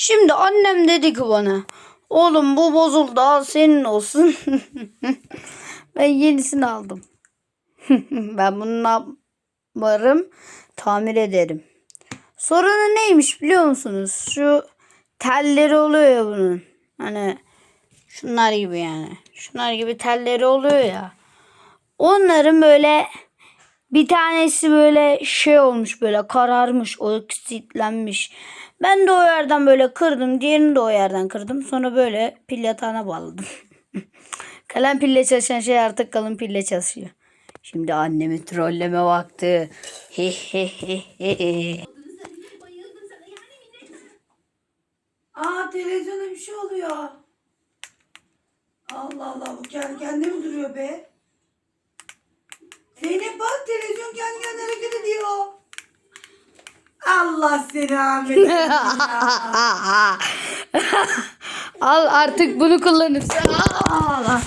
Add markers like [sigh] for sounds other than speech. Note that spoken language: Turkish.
Şimdi annem dedi ki bana oğlum bu bozuldu al senin olsun. [laughs] ben yenisini aldım. [laughs] ben bunu ne yaparım? Tamir ederim. Sorunu neymiş biliyor musunuz? Şu telleri oluyor ya bunun. Hani şunlar gibi yani. Şunlar gibi telleri oluyor ya. Onların böyle bir tanesi böyle şey olmuş böyle kararmış, oksitlenmiş. Ben de o yerden böyle kırdım. Diğerini de o yerden kırdım. Sonra böyle pil yatağına bağladım. [laughs] Kalem pille çalışan şey artık kalın pille çalışıyor. Şimdi annemi trolleme vakti. He. Aa televizyonda bir şey oluyor. Allah Allah bu kendi kendine mi duruyor be? Zeynep kendi kendine hareket ediyor. Allah seni Ahmet. [laughs] Al artık bunu kullanırsın. Allah.